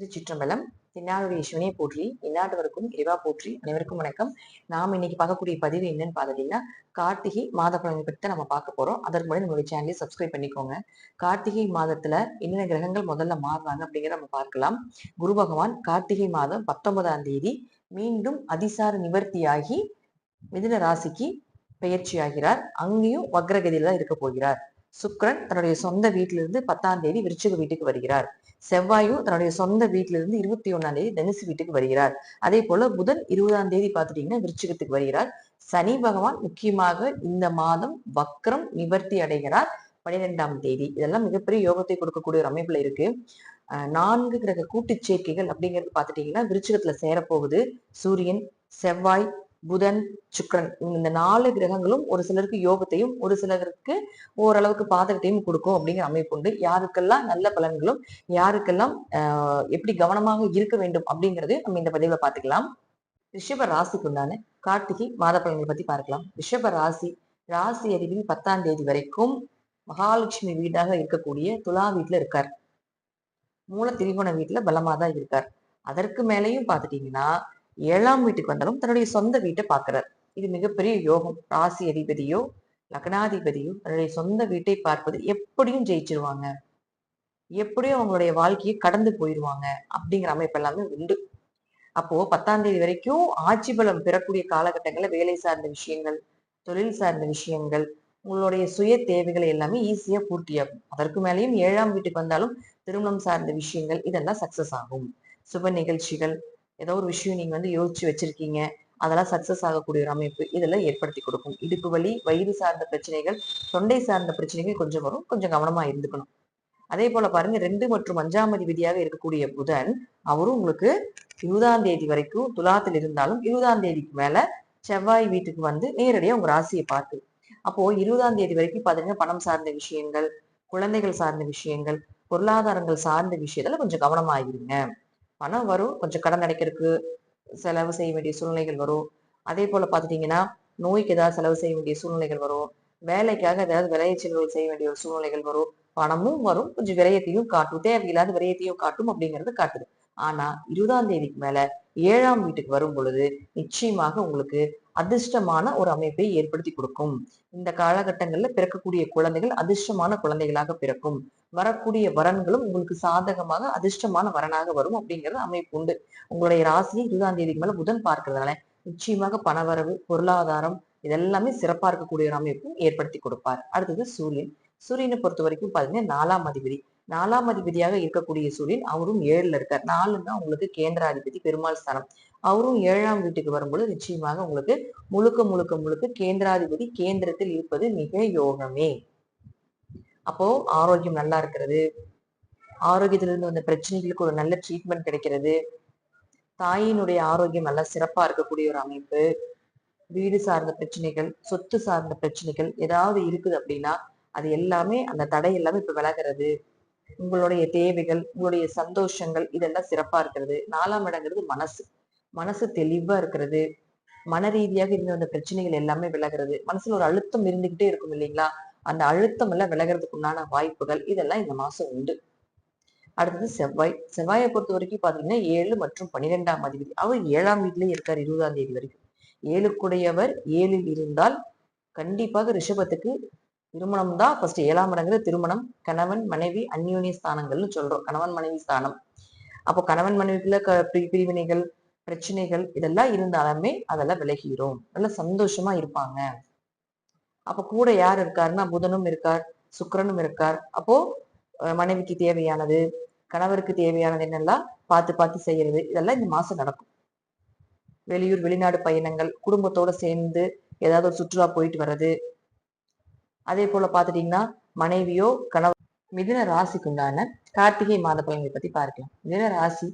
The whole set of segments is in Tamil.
திருச்சிற்றம்பலம் தென்னாளுடைய சிவனையை போற்றி இந்நாட்டவருக்கும் இறைவா போற்றி அனைவருக்கும் வணக்கம். நாம் இன்னைக்கு பார்க்கக்கூடிய பதிவு என்னன்னு பார்த்துட்டீங்கன்னா கார்த்திகை மாத பலன் பற்றி நம்ம பார்க்க போறோம். அதற்கு முன்னாடி நம்மளுடைய சேனலை சப்ஸ்கிரைப் பண்ணிக்கோங்க. கார்த்திகை மாதத்துல என்னென்ன கிரகங்கள் முதல்ல மாறுறாங்க அப்படிங்கிறத நம்ம பார்க்கலாம். குரு பகவான் கார்த்திகை மாதம் பத்தொன்பதாம் தேதி மீண்டும் அதிசார நிவர்த்தியாகி மிதுன ராசிக்கு பெயர்ச்சி ஆகிறார் அங்கேயும் வக்ரகதியில தான் இருக்க போகிறார். சுக்ரன் தன்னுடைய சொந்த வீட்டிலிருந்து பத்தாம் தேதி விருச்சிக வீட்டுக்கு வருகிறார். செவ்வாயும் தன்னுடைய சொந்த வீட்டிலிருந்து இருபத்தி ஒன்னாம் தேதி தனுசு வீட்டுக்கு வருகிறார். அதே போல புதன் இருபதாம் தேதி பார்த்துட்டீங்கன்னா விருச்சிகத்துக்கு வருகிறார். சனி பகவான் முக்கியமாக இந்த மாதம் வக்ரம் நிவர்த்தி அடைகிறார். பனிரெண்டாம் தேதி. இதெல்லாம் மிகப்பெரிய யோகத்தை கொடுக்கக்கூடிய ஒரு அமைப்புல இருக்கு. நான்கு கிரக கூட்டு சேர்க்கைகள் அப்படிங்கிறது பார்த்துட்டீங்கன்னா விருச்சிகத்துல சேரப்போகுது. சூரியன் செவ்வாய் புதன் சுக்கிரன் இந்த நாலு கிரகங்களும் ஒரு சிலருக்கு யோகத்தையும் ஒரு சிலருக்கு ஓரளவுக்கு பாதகத்தையும் கொடுக்கும் அப்படிங்கிற அமைப்பு உண்டு. யாருக்கெல்லாம் நல்ல பலன்களும் யாருக்கெல்லாம் எப்படி கவனமாக இருக்க வேண்டும் அப்படிங்கறது நம்ம இந்த பதிவுல பாத்துக்கலாம் ரிஷப ராசிக்கு உண்டான கார்த்திகை மாத பலன்களை பத்தி பார்க்கலாம். ரிஷப ராசி ராசி அறிவில் பத்தாம் தேதி வரைக்கும் மகாலட்சுமி வீடாக இருக்கக்கூடிய துலா வீட்டுல இருக்கார். மூல திரிகோண வீட்டுல பலமா தான் இருக்கார். அதற்கு மேலையும் பாத்துட்டீங்கன்னா ஏழாம் வீட்டுக்கு வந்தாலும் தன்னுடைய சொந்த வீட்டை பார்க்கிறார். இது மிகப்பெரிய யோகம். ராசி அதிபதியோ லக்னாதிபதியோ தன்னுடைய சொந்த வீட்டை பார்ப்பது எப்படியும் ஜெயிச்சிருவாங்க. எப்படியும் அவங்களுடைய வாழ்க்கையை கடந்து போயிடுவாங்க அப்படிங்கிற அமைப்பு எல்லாமே உண்டு. அப்போ பத்தாம் தேதி வரைக்கும் ஆட்சி பலம் பெறக்கூடிய காலகட்டங்களில் வேலை சார்ந்த விஷயங்கள் தொழில் சார்ந்த விஷயங்கள் உங்களுடைய சுய தேவைகளை எல்லாமே ஈஸியா பூர்த்தியாகும். அதற்கு மேலேயும் ஏழாம் வீட்டுக்கு வந்தாலும் திருமணம் சார்ந்த விஷயங்கள் இதெல்லாம் சக்சஸ் ஆகும். சுப நிகழ்ச்சிகள் ஏதோ ஒரு விஷயம் நீங்க வந்து யோசிச்சு வச்சிருக்கீங்க. அதெல்லாம் சக்சஸ் ஆகக்கூடிய ஒரு அமைப்பு இதெல்லாம் ஏற்படுத்தி கொடுக்கும். இடுப்பு வலி வயிறு சார்ந்த பிரச்சனைகள் தொண்டை சார்ந்த பிரச்சனைகள் கொஞ்சம் வரும். கொஞ்சம் கவனமா இருந்துக்கணும். அதே போல பாருங்க ரெண்டு மற்றும் அஞ்சாம் அதிபதியாக இருக்கக்கூடிய புதன் அவரும் உங்களுக்கு இருபதாம் தேதி வரைக்கும் துலாத்தில் இருந்தாலும் இருபதாம் தேதிக்கு மேல செவ்வாய் வீட்டுக்கு வந்து நேரடியா உங்க ராசியை பார்த்து. அப்போ இருபதாம் தேதி வரைக்கும் பாத்தீங்கன்னா பணம் சார்ந்த விஷயங்கள் குழந்தைகள் சார்ந்த விஷயங்கள் பொருளாதாரங்கள் சார்ந்த விஷயத்துல கொஞ்சம் கவனமாயிருங்க பணம் வரும் கொஞ்சம் கடன் அடைக்கிறதுக்கு செலவு செய்ய வேண்டிய சூழ்நிலைகள் வரும். அதே போல பார்த்துட்டீங்கன்னா நோய்க்கு ஏதாவது செலவு செய்ய வேண்டிய சூழ்நிலைகள் வரும். வேலைக்காக ஏதாவது விளையச்சல்கள் செய்ய வேண்டிய ஒரு சூழ்நிலைகள் வரும். பணமும் வரும் கொஞ்சம் விரயத்தையும் காட்டும். தேவையில்லாத விரயத்தையும் காட்டும் அப்படிங்கிறது காட்டுது. ஆனா இருபதாம் தேதிக்கு மேல ஏழாம் வீட்டுக்கு வரும் பொழுது நிச்சயமாக உங்களுக்கு அதிர்ஷ்டமான ஒரு அமைப்பை ஏற்படுத்தி கொடுக்கும். இந்த காலகட்டங்கள்ல பிறக்கக்கூடிய குழந்தைகள் அதிர்ஷ்டமான குழந்தைகளாக பிறக்கும். வரக்கூடிய வரன்களும் உங்களுக்கு சாதகமாக அதிர்ஷ்டமான வரனாக வரும் அப்படிங்கிறது அமைப்பு உண்டு. உங்களுடைய ராசியை இருபதாம் தேதிக்கு மேல புதன் பார்க்கறதுனால நிச்சயமாக பணவரவு பொருளாதாரம் இதெல்லாமே சிறப்பா இருக்கக்கூடிய ஒரு அமைப்பும் ஏற்படுத்தி கொடுப்பார். அடுத்தது சூரியன். சூரியனை பொறுத்த வரைக்கும் பாத்தீங்கன்னா நாலாம் அதிபதி. நாலாம் அதிபதியாக இருக்கக்கூடிய சூரியன் அவரும் ஏழுல இருக்கார். நாலுன்னா உங்களுக்கு கேந்திராதிபதி பெருமாள் ஸ்தானம். அவரும் ஏழாம் வீட்டுக்கு வரும்போது நிச்சயமாக உங்களுக்கு முழுக்க முழுக்க முழுக்க கேந்திராதிபதி கேந்திரத்தில் இருப்பது மிக யோகமே. அப்போ ஆரோக்கியம் நல்லா இருக்கிறது. ஆரோக்கியத்திலிருந்து வந்த பிரச்சனைகளுக்கு ஒரு நல்ல ட்ரீட்மெண்ட் கிடைக்கிறது. தாயினுடைய ஆரோக்கியம் நல்லா சிறப்பா இருக்கக்கூடிய ஒரு அமைப்பு. வீடு சார்ந்த பிரச்சனைகள் சொத்து சார்ந்த பிரச்சனைகள் ஏதாவது இருக்குது அப்படின்னா அது எல்லாமே அந்த தடை எல்லாமே இப்ப விலகிறது. உங்களுடைய தேவைகள் உங்களுடைய சந்தோஷங்கள் இதெல்லாம் சிறப்பா இருக்கிறது. நாலாம் இடங்கிறது மனசு. மனசு தெளிவா இருக்கிறது. மன ரீதியாக இருந்த அந்த பிரச்சனைகள் எல்லாமே விலகிறது. மனசுல ஒரு அழுத்தம் இருந்துகிட்டே இருக்கும் இல்லைங்களா? அந்த அழுத்தம் எல்லாம் விலகிறதுக்கு உண்டான வாய்ப்புகள் இதெல்லாம் இந்த மாசம் உண்டு. அடுத்தது செவ்வாய். செவ்வாயை பொறுத்த வரைக்கும் பாத்தீங்கன்னா ஏழு மற்றும் பன்னிரெண்டாம் அதிபதி. அவர் ஏழாம் வீட்லயே இருக்கார் இருபதாம் தேதி வரைக்கும். ஏழுக்குடையவர் ஏழில் இருந்தால் கண்டிப்பாக ரிஷபத்துக்கு திருமணம் தான் ஃபர்ஸ்ட் ஏழாம் இடங்கிறது திருமணம். கணவன் மனைவி அந்யோன்ய ஸ்தானங்கள்னு சொல்றோம். கணவன் மனைவி ஸ்தானம். அப்போ கணவன் மனைவிக்குள்ள பிரி- பிரிவினைகள் பிரச்சனைகள் இதெல்லாம் இருந்தாலுமே அதெல்லாம் விலகிடும் நல்ல சந்தோஷமா இருப்பாங்க. அப்போ கூட யார் இருக்காருன்னா புதனும் இருக்கார் சுக்கிரனும் இருக்கார். அப்போ மனைவிக்கு தேவையானது கணவருக்கு தேவையானது என்னெல்லாம் பார்த்து பார்த்து செய்யறது இதெல்லாம் இந்த மாசம் நடக்கும். வெளியூர் வெளிநாடு பயணங்கள் குடும்பத்தோட சேர்ந்து ஏதாவது ஒரு சுற்றுலா போயிட்டு வர்றது அதே போல பாத்துட்டீங்கன்னா மனைவியோ கணவர் மிதுன ராசிக்கு உண்டான கார்த்திகை மாத பலன்களை பத்தி பார்க்கலாம். மிதுன ராசி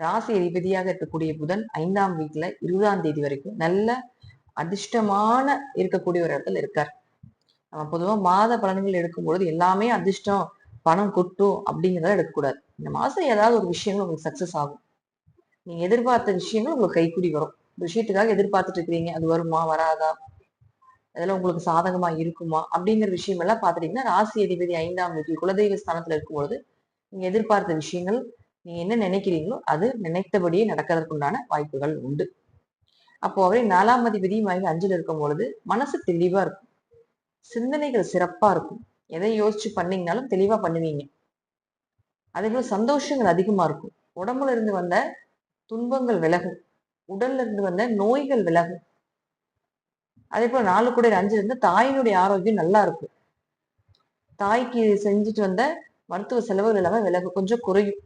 ராசி அதிபதியாக இருக்கக்கூடிய புதன் ஐந்தாம் வீட்டுல இருபதாம் தேதி வரைக்கும் நல்ல அதிர்ஷ்டமான இருக்கக்கூடிய ஒரு இடத்துல இருக்கார். நம்ம பொதுவா மாத பலன்கள் எடுக்கும்பொழுது எல்லாமே அதிர்ஷ்டம் பணம் கொட்டும் அப்படிங்கிறத எடுக்கக்கூடாது. இந்த மாசம் ஏதாவது ஒரு விஷயங்கள் உங்களுக்கு சக்சஸ் ஆகும். நீங்க எதிர்பார்த்த விஷயங்கள் உங்களுக்கு கைக்குடி வரும். ஒரு விஷயத்துக்காக எதிர்பார்த்துட்டு இருக்கிறீங்க. அது வருமா வராதா? அதெல்லாம் உங்களுக்கு சாதகமா இருக்குமா? அப்படிங்கிற விஷயம் எல்லாம் பாத்துட்டீங்கன்னா ராசி அதிபதி ஐந்தாம் வீட்டில் குலதெய்வ ஸ்தானத்துல இருக்கும்பொழுது நீங்க எதிர்பார்த்த விஷயங்கள் நீங்க என்ன நினைக்கிறீங்களோ அது நினைத்தபடியே நடக்கிறதுக்குண்டான வாய்ப்புகள் உண்டு. அப்போ அவரே நாலாம் அதிபதியும் வாங்கி அஞ்சில் இருக்கும் பொழுது மனசு தெளிவா இருக்கும். சிந்தனைகள் சிறப்பா இருக்கும். எதை யோசிச்சு பண்ணீங்கனாலும் தெளிவா பண்ணுவீங்க. அதே போல சந்தோஷங்கள் அதிகமா இருக்கும். உடம்புல இருந்து வந்த துன்பங்கள் விலகும். உடல்ல இருந்து வந்த நோய்கள் விலகும். அதே போல் நாலு கூட அஞ்சு இருந்து தாயினுடைய ஆரோக்கியம் நல்லா இருக்கும். தாய்க்கு செஞ்சுட்டு வந்த மருத்துவ செலவுகள் எல்லாமே விலகு கொஞ்சம் குறையும்.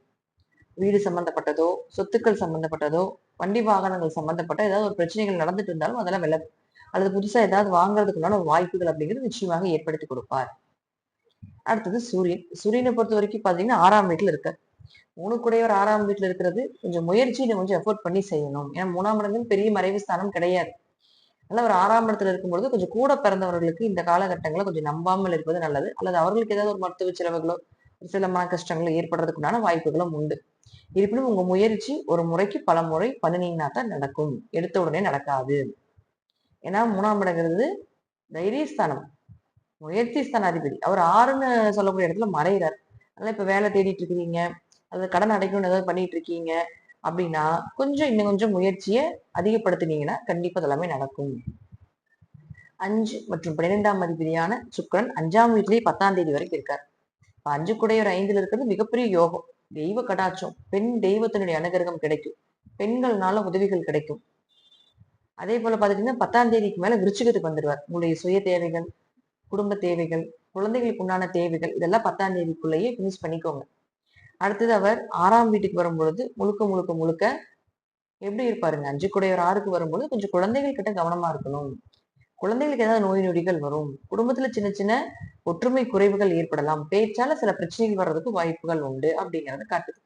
வீடு சம்மந்தப்பட்டதோ சொத்துக்கள் சம்மந்தப்பட்டதோ வண்டி வாகனங்கள் சம்மந்தப்பட்ட ஏதாவது ஒரு பிரச்சனைகள் நடந்துட்டு இருந்தாலும் அதெல்லாம் விலகும். அல்லது புதுசாக ஏதாவது வாங்குறதுக்குள்ளான வாய்ப்புகள் அப்படிங்கிறது நிச்சயமாக ஏற்படுத்தி கொடுப்பார். அடுத்தது சூரியன். சூரியனை பொறுத்த வரைக்கும் பார்த்தீங்கன்னா ஆறாம் வீட்டில் இருக்க மூணு ஒரு ஆறாம் வீட்டில் இருக்கிறது கொஞ்சம் முயற்சி கொஞ்சம் எஃபோர்ட் பண்ணி செய்யணும். ஏன்னா மூணாம் இடங்கள் பெரிய மறைவு ஸ்தானம் கிடையாது. ஆனால் ஒரு ஆறாம் இடத்துல இருக்கும்பொழுது கொஞ்சம் கூட பிறந்தவர்களுக்கு இந்த காலகட்டங்களை கொஞ்சம் நம்பாமல் இருப்பது நல்லது. அல்லது அவர்களுக்கு ஏதாவது ஒரு மருத்துவ செலவுகளோ ஒரு சில மன கஷ்டங்களோ ஏற்படுறதுக்குண்டான வாய்ப்புகளும் உண்டு. இருப்பினும் உங்க முயற்சி ஒரு முறைக்கு பல முறை பண்ணினீங்கன்னா தான் நடக்கும். எடுத்த உடனே நடக்காது. ஏன்னா மூணாம் இடங்கிறது தைரியஸ்தானம். முயற்சி ஸ்தானாதிபதி அவர் ஆறுன்னு சொல்லக்கூடிய இடத்துல மறைகிறார் அதனால இப்ப வேலை தேடிட்டு இருக்கிறீங்க. அல்லது கடன் அடைக்கணும்னு ஏதாவது பண்ணிட்டு இருக்கீங்க. அப்படின்னா கொஞ்சம் இன்னும் கொஞ்சம் முயற்சியை அதிகப்படுத்தினீங்கன்னா கண்டிப்பா அதெல்லாமே நடக்கும். அஞ்சு மற்றும் பன்னிரெண்டாம் அதிபதியான சுக்கரன் அஞ்சாம் வீட்டிலேயே பத்தாம் தேதி வரைக்கும் இருக்கார். இப்ப அஞ்சு குடையவர் ஐந்துல இருக்கிறது மிகப்பெரிய யோகம். தெய்வ கடாட்சம் பெண் தெய்வத்தினுடைய அனுகிரகம் கிடைக்கும். பெண்கள்னால உதவிகள் கிடைக்கும். அதே போல பாத்தீங்கன்னா பத்தாம் தேதிக்கு மேல விருச்சிகத்துக்கு வந்துடுவார் உங்களுடைய சுய தேவைகள் குடும்ப தேவைகள் குழந்தைகளுக்கு உண்டான தேவைகள் இதெல்லாம் பத்தாம் தேதிக்குள்ளேயே பினிஷ் பண்ணிக்கோங்க. அடுத்தது அவர் ஆறாம் வீட்டுக்கு வரும்பொழுது முழுக்க முழுக்க முழுக்க எப்படி இருப்பாருங்க? அஞ்சு குடையவர் ஆறுக்கு வரும்பொழுது கொஞ்சம் குழந்தைகள் கிட்ட கவனமா இருக்கணும். குழந்தைகளுக்கு ஏதாவது நோய் நொடிகள் வரும். குடும்பத்துல சின்ன சின்ன ஒற்றுமை குறைவுகள் ஏற்படலாம். பேச்சால சில பிரச்சனைகள் வர்றதுக்கு வாய்ப்புகள் உண்டு அப்படிங்கறத காட்டுது.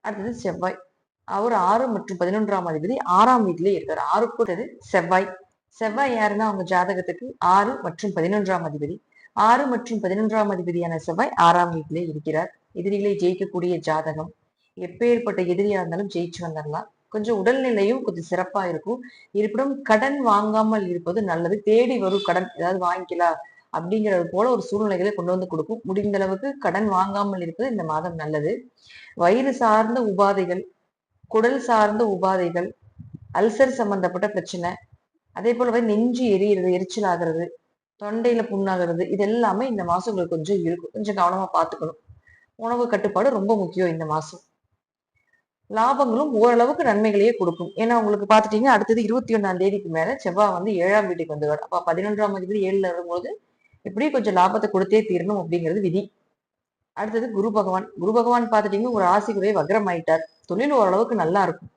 அடுத்தது செவ்வாய். அவர் ஆறு மற்றும் பதினொன்றாம் அதிபதி ஆறாம் வீட்டிலே இருக்கார். ஆறு கூட்டது செவ்வாய். செவ்வாய் யாருன்னா? அவங்க ஜாதகத்துக்கு ஆறு மற்றும் பதினொன்றாம் அதிபதி. ஆறு மற்றும் பதினொன்றாம் அதிபதியான செவ்வாய் ஆறாம் வீட்டிலே இருக்கிறார். எதிரிகளை ஜெயிக்கக்கூடிய ஜாதகம். எப்பேற்பட்ட எதிரியா இருந்தாலும் ஜெயிச்சு வந்துடலாம் கொஞ்சம் உடல்நிலையும் கொஞ்சம் சிறப்பா இருக்கும். இருப்பினும் கடன் வாங்காமல் இருப்பது நல்லது. தேடி வரும் கடன் ஏதாவது வாங்கிக்கலாம் அப்படிங்கிறது போல ஒரு சூழ்நிலைகளை கொண்டு வந்து கொடுக்கும். முடிந்த அளவுக்கு கடன் வாங்காமல் இருப்பது இந்த மாதம் நல்லது. வயிறு சார்ந்த உபாதைகள் குடல் சார்ந்த உபாதைகள் அல்சர் சம்பந்தப்பட்ட பிரச்சனை அதே போல வந்து நெஞ்சு எரியிறது எரிச்சல் ஆகிறது தொண்டையில புண்ணாகிறது இது எல்லாமே இந்த மாசம் உங்களுக்கு கொஞ்சம் இருக்கும். கொஞ்சம் கவனமா பார்த்துக்கணும். உணவு கட்டுப்பாடு ரொம்ப முக்கியம் இந்த மாசம். லாபங்களும் ஓரளவுக்கு நன்மைகளையே கொடுக்கும். ஏன்னா உங்களுக்கு பார்த்துட்டீங்கன்னா அடுத்தது இருபத்தி ஒன்னாம் தேதிக்கு மேல செவ்வாய் வந்து ஏழாம் வீட்டுக்கு வந்துடுவார் அப்ப பதினொன்றாம் தேதி ஏழுல வரும்போது எப்படியும் கொஞ்சம் லாபத்தை கொடுத்தே தீரணும் அப்படிங்கிறது விதி. அடுத்தது குரு பகவான். குரு பகவான் பார்த்துட்டீங்கன்னா ஒரு ராசிக்குரிய வக்ரம் ஆயிட்டார் தொழில் ஓரளவுக்கு நல்லா இருக்கும்.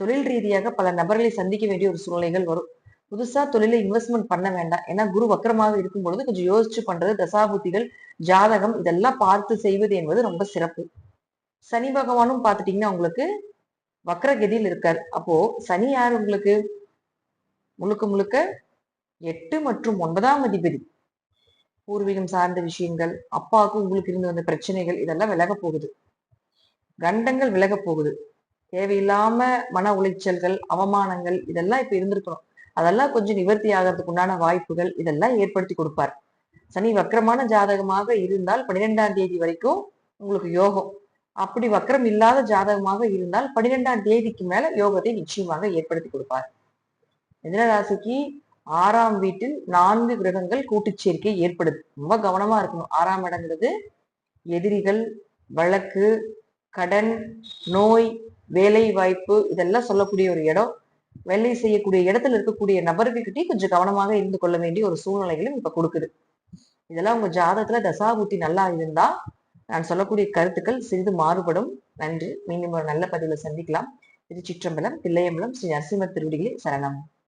தொழில் ரீதியாக பல நபர்களை சந்திக்க வேண்டிய ஒரு சூழ்நிலைகள் வரும். புதுசா தொழில இன்வெஸ்ட்மெண்ட் பண்ண வேண்டாம். ஏன்னா குரு வக்கரமாக இருக்கும் பொழுது கொஞ்சம் யோசிச்சு பண்றது தசாபுத்திகள் ஜாதகம் இதெல்லாம் பார்த்து செய்வது என்பது ரொம்ப சிறப்பு. சனி பகவானும் பார்த்துட்டீங்கன்னா உங்களுக்கு வக்கரகதியில் இருக்கார். அப்போ சனி யார் உங்களுக்கு? முழுக்க முழுக்க எட்டு மற்றும் ஒன்பதாம் அதிபதி. பூர்வீகம் சார்ந்த விஷயங்கள் அப்பாவுக்கும் உங்களுக்கு இருந்து வந்த பிரச்சனைகள் இதெல்லாம் விலக போகுது. கண்டங்கள் விலக போகுது. தேவையில்லாம மன உளைச்சல்கள் அவமானங்கள் இதெல்லாம் இப்ப இருந்திருக்கணும். அதெல்லாம் கொஞ்சம் நிவர்த்தி ஆகிறதுக்கு உண்டான வாய்ப்புகள் இதெல்லாம் ஏற்படுத்தி கொடுப்பார். சனி வக்கரமான ஜாதகமாக இருந்தால் பன்னிரெண்டாம் தேதி வரைக்கும் உங்களுக்கு யோகம். அப்படி வக்கரம் இல்லாத ஜாதகமாக இருந்தால் பன்னிரெண்டாம் தேதிக்கு மேல யோகத்தை நிச்சயமாக ஏற்படுத்தி கொடுப்பார். மிதனராசிக்கு ஆறாம் வீட்டில் நான்கு கிரகங்கள் கூட்டுச்சேர்க்கை ஏற்படுது. ரொம்ப கவனமா இருக்கணும். ஆறாம் இடங்கிறது எதிரிகள் வழக்கு கடன் நோய் வேலை வாய்ப்பு இதெல்லாம் சொல்லக்கூடிய ஒரு இடம். வேலை செய்யக்கூடிய இடத்துல இருக்கக்கூடிய நபர்கள்கிட்டயும் கொஞ்சம் கவனமாக இருந்து கொள்ள வேண்டிய ஒரு சூழ்நிலைகளும் இப்ப கொடுக்குது. இதெல்லாம் உங்க ஜாதகத்துல தசாபுத்தி நல்லா இருந்தா நான் சொல்லக்கூடிய கருத்துக்கள் சிறிது மாறுபடும். நன்றி. மீண்டும் ஒரு நல்ல பதிவுல சந்திக்கலாம். திருச்சிற்றம்பலம் தில்லையம்பலம் ஸ்ரீ நரசிம்ம திருவடிகளே சரணம்.